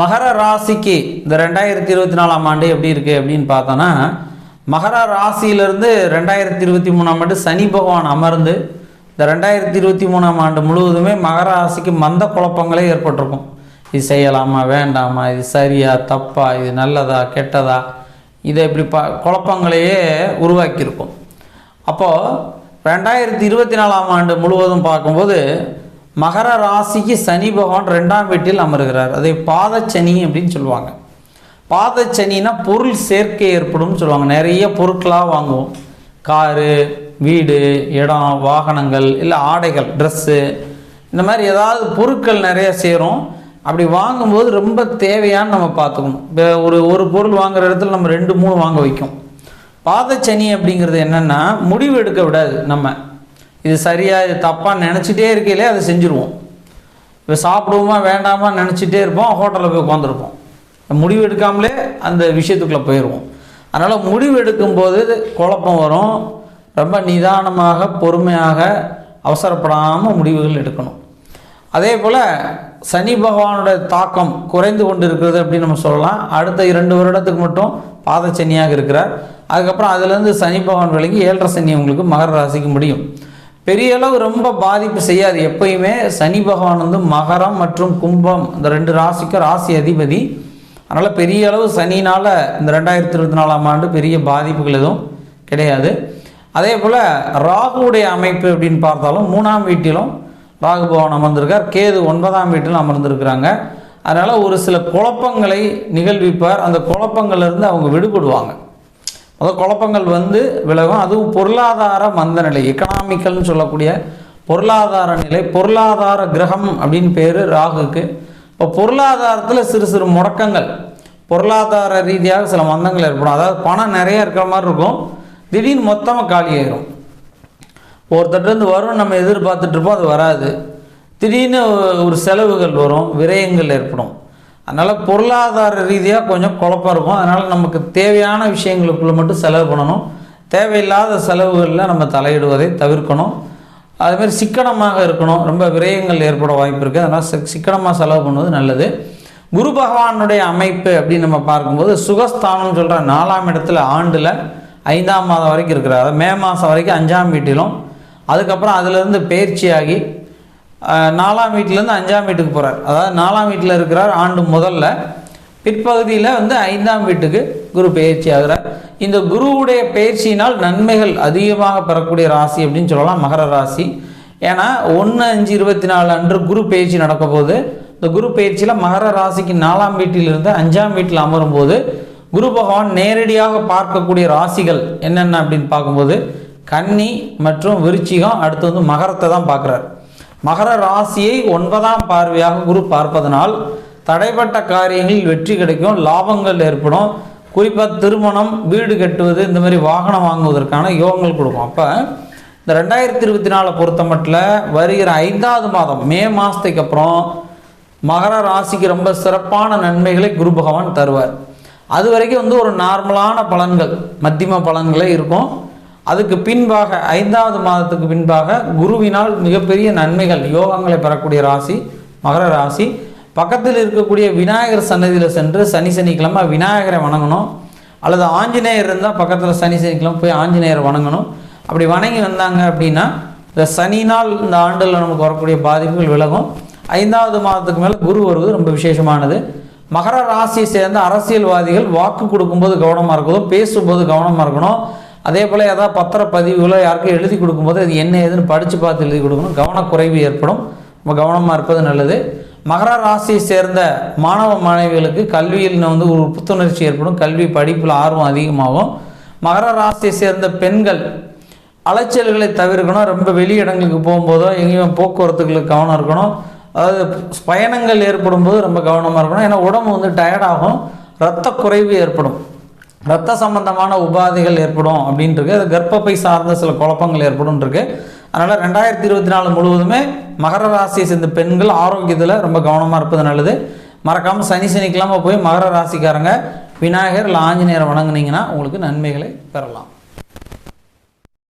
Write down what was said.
மகர ராசிக்கு இந்த ரெண்டாயிரத்தி இருபத்தி நாலாம் ஆண்டு எப்படி இருக்குது அப்படின்னு பார்த்தோன்னா மகர ராசியிலிருந்து ரெண்டாயிரத்தி இருபத்தி மூணாம் ஆண்டு சனி பகவான் அமர்ந்து இந்த ரெண்டாயிரத்தி இருபத்தி மூணாம் ஆண்டு முழுவதுமே மகர ராசிக்கு மந்த குழப்பங்களே ஏற்பட்டிருக்கும். இது செய்யலாமா வேண்டாமா இது சரியா தப்பா இது நல்லதா கெட்டதா? இதை இப்படி ப குழப்பங்களையே உருவாக்கியிருக்கும். அப்போது ரெண்டாயிரத்தி இருபத்தி நாலாம் ஆண்டு முழுவதும் பார்க்கும்போது மகர ராசிக்கு சனி பகவான் ரெண்டாம் வீட்டில் அமர்கிறார். அதை பாதச்சனி அப்படின்னு சொல்லுவாங்க. பாதச்சனின்னா பொருள் சேர்க்கை ஏற்படும் சொல்லுவாங்க. நிறைய பொருட்களாக வாங்குவோம். காரு வீடு இடம் வாகனங்கள் இல்லை ஆடைகள் ட்ரெஸ்ஸு இந்த மாதிரி ஏதாவது பொருட்கள் நிறைய சேரும் அப்படி வாங்கும்போது ரொம்ப தேவையான நம்ம பார்த்துக்கணும். இப்போ ஒரு ஒரு பொருள் வாங்குற இடத்துல நம்ம ரெண்டு மூணு வாங்க வைக்கும். பாதச்சனி அப்படிங்கிறது என்னென்னா முடிவு எடுக்க விடாது நம்ம. இது சரியா இது தப்பாக நினச்சிட்டே இருக்கையிலே அதை செஞ்சுருவோம். இப்போ சாப்பிடுவோமா வேண்டாமா நினச்சிட்டே இருப்போம் ஹோட்டலில் போய் உட்காந்துருப்போம் முடிவு எடுக்காமலே அந்த விஷயத்துக்குள்ளே போயிடுவோம் அதனால் முடிவு எடுக்கும்போது குழப்பம் வரும். ரொம்ப நிதானமாக பொறுமையாக அவசரப்படாமல் முடிவுகள் எடுக்கணும். அதே போல் சனி பகவானோட தாக்கம் குறைந்து கொண்டு இருக்கிறது அப்படின்னு நம்ம சொல்லலாம். அடுத்த இரண்டு வருடத்துக்கு மட்டும் பாதச்சனியாக இருக்கிறார். அதுக்கப்புறம் அதுலேருந்து சனி பகவான் விலகி ஏழரை சனி உங்களுக்கு மகர ராசிக்கு முடியும். பெரிய அளவு ரொம்ப பாதிப்பு செய்யாது. எப்பயுமே சனி பகவான் வந்து மகரம் மற்றும் கும்பம் இந்த ரெண்டு ராசிக்கும் ராசி அதிபதி. அதனால் பெரிய அளவு சனினால் இந்த ரெண்டாயிரத்தி இருபத்தி நாலாம் ஆண்டு பெரிய பாதிப்புகள் எதுவும் கிடையாது. அதே போல் ராகுவுடைய அமைப்பு அப்படின்னு பார்த்தாலும் மூணாம் வீட்டிலும் ராகு பகவான் அமர்ந்திருக்கார். கேது ஒன்பதாம் வீட்டிலும் அமர்ந்திருக்கிறாங்க. அதனால் ஒரு சில குழப்பங்களை நிகழ்விப்பார். அந்த குழப்பங்கள்லேருந்து அவங்க விடுபடுவாங்க. அந்த குழப்பங்கள் வந்து விலகும். அதுவும் பொருளாதார மந்த நிலை எக்கனாமிக்கல்னு சொல்லக்கூடிய பொருளாதார நிலை பொருளாதார கிரகம் அப்படின்னு பேர் ராகுக்கு. இப்போ பொருளாதாரத்தில் சிறு சிறு முடக்கங்கள். பொருளாதார ரீதியாக சில மந்தங்கள் ஏற்படும். அதாவது பணம் நிறைய இருக்கிற மாதிரி இருக்கும். திடீர்னு மொத்தமாக காலியாயிரும் ஒருத்தர்கிட்ட வரும் நம்ம எதிர்பார்த்துட்ருப்போம் அது வராது. திடீர்னு ஒரு செலவுகள் வரும் விரயங்கள் ஏற்படும். அதனால் பொருளாதார ரீதியாக கொஞ்சம் குழப்பம் இருக்கும். அதனால் நமக்கு தேவையான விஷயங்களுக்குள்ளே மட்டும் செலவு பண்ணணும். தேவையில்லாத செலவுகளில் நம்ம தலையிடுவதை தவிர்க்கணும். அதுமாரி சிக்கனமாக இருக்கணும். ரொம்ப விரயங்கள் ஏற்பட வாய்ப்பு இருக்குது அதனால் சிக் சிக்கனமாக செலவு பண்ணுவது நல்லது. குரு பகவானுடைய அமைப்பு அப்படின்னு நம்ம பார்க்கும்போது சுகஸ்தானம்னு சொல்கிற நாலாம் இடத்துல ஆண்டில் ஐந்தாம் மாதம் வரைக்கும் இருக்கிறார். மே மாதம் வரைக்கும் அஞ்சாம் வீட்டிலும். அதுக்கப்புறம் அதிலிருந்து பயிற்சியாகி நாலாம் வீட்டிலேருந்து அஞ்சாம் வீட்டுக்கு போகிறார் அதாவது நாலாம் வீட்டில் இருக்கிறார் ஆண்டு முதல்ல. பிற்பகுதியில் வந்து ஐந்தாம் வீட்டுக்கு குரு பயிற்சி ஆகிறார். இந்த குருவுடைய பயிற்சியினால் நன்மைகள் அதிகமாக பெறக்கூடிய ராசி அப்படின்னு சொல்லலாம் மகர ராசி. ஏன்னா ஒன்று அஞ்சு இருபத்தி நாலு அன்று குரு பயிற்சி நடக்க போது இந்த குரு பயிற்சியில் மகர ராசிக்கு நாலாம் வீட்டிலிருந்து அஞ்சாம் வீட்டில் அமரும் போது குரு பகவான் நேரடியாக பார்க்கக்கூடிய ராசிகள் என்னென்ன அப்படின்னு பார்க்கும்போது கன்னி மற்றும் விருச்சிகம் அடுத்து வந்து மகரத்தை தான் பார்க்குறாரு. மகர ராசியை ஒன்பதாம் பார்வையாக குரு பார்ப்பதனால் தடைப்பட்ட காரியங்களில் வெற்றி கிடைக்கும் லாபங்கள் ஏற்படும். குறிப்பாக திருமணம் வீடு கட்டுவது இந்த மாதிரி வாகனம் வாங்குவதற்கான யோகங்கள் கொடுக்கும். அப்போ இந்த ரெண்டாயிரத்தி இருபத்தி நாலை பொறுத்த மட்டில் வருகிற ஐந்தாவது மாதம் மே மாதத்துக்கு அப்புறம் மகர ராசிக்கு ரொம்ப சிறப்பான நன்மைகளை குரு பகவான் தருவார். அது வரைக்கும் வந்து ஒரு நார்மலான பலன்கள் மத்தியம பலன்களே இருக்கும். அதுக்கு பின்பாக ஐந்தாவது மாதத்துக்கு பின்பாக குருவினால் மிகப்பெரிய நன்மைகள் யோகங்களை பெறக்கூடிய ராசி மகர ராசி. பக்கத்தில் இருக்கக்கூடிய விநாயகர் சன்னதியில் சென்று சனி சனிக்கிழமை விநாயகரை வணங்கணும். அல்லது ஆஞ்சநேயர் இருந்தால் பக்கத்தில் சனி சனிக்கிழமை போய் ஆஞ்சநேயரை வணங்கணும். அப்படி வணங்கி வந்தாங்க அப்படின்னா இந்த சனினால் இந்த ஆண்டில் நமக்கு வரக்கூடிய பாதிப்புகள் விலகும். ஐந்தாவது மாதத்துக்கு மேலே குரு வருவது ரொம்ப விசேஷமானது. மகர ராசியை சேர்ந்த அரசியல்வாதிகள் வாக்கு கொடுக்கும்போது கவனமாக இருக்கணும் பேசும்போது கவனமாக இருக்கணும். அதே போல் ஏதாவது பத்திர பதிவுகளோ யாருக்கும் எழுதி கொடுக்கும்போது அது என்ன ஏதுன்னு படித்து பார்த்து எழுதி கொடுக்கணும். கவனக்குறைவு ஏற்படும். நம்ம கவனமாக இருப்பது நல்லது. மகர ராசியை சேர்ந்த மாணவ மாணவிகளுக்கு கல்வியில் வந்து ஒரு புத்துணர்ச்சி ஏற்படும். கல்வி படிப்பில் ஆர்வம் அதிகமாகும். மகர ராசியை சேர்ந்த பெண்கள் அலைச்சல்களை தவிர்க்கணும். ரொம்ப வெளி இடங்களுக்கு போகும்போதோ எங்கேயும் போக்குவரத்துகளுக்கு கவனம் இருக்கணும். அதாவது பயணங்கள் ஏற்படும் போது ரொம்ப கவனமாக இருக்கணும். ஏன்னா உடம்பு வந்து டயர்டாகும் இரத்த குறைவு ஏற்படும். இரத்த சம்பந்தமான உபாதைகள் ஏற்படும் அப்படின்ட்டு அது கர்ப்பப்பை சார்ந்த சில குழப்பங்கள் ஏற்படும் இருக்கு அதனால் ரெண்டாயிரத்தி இருபத்தி நாலு முழுவதுமே மகர ராசியை சேர்ந்த பெண்கள் ஆரோக்கியத்தில் ரொம்ப கவனமாக இருப்பது நல்லது. மறக்காமல் சனி சனிக்கிழமை போய் மகர ராசிக்காரங்க விநாயகர் இல்லை ஆஞ்சநேயரை வணங்குனீங்கன்னா உங்களுக்கு நன்மைகளை பெறலாம்.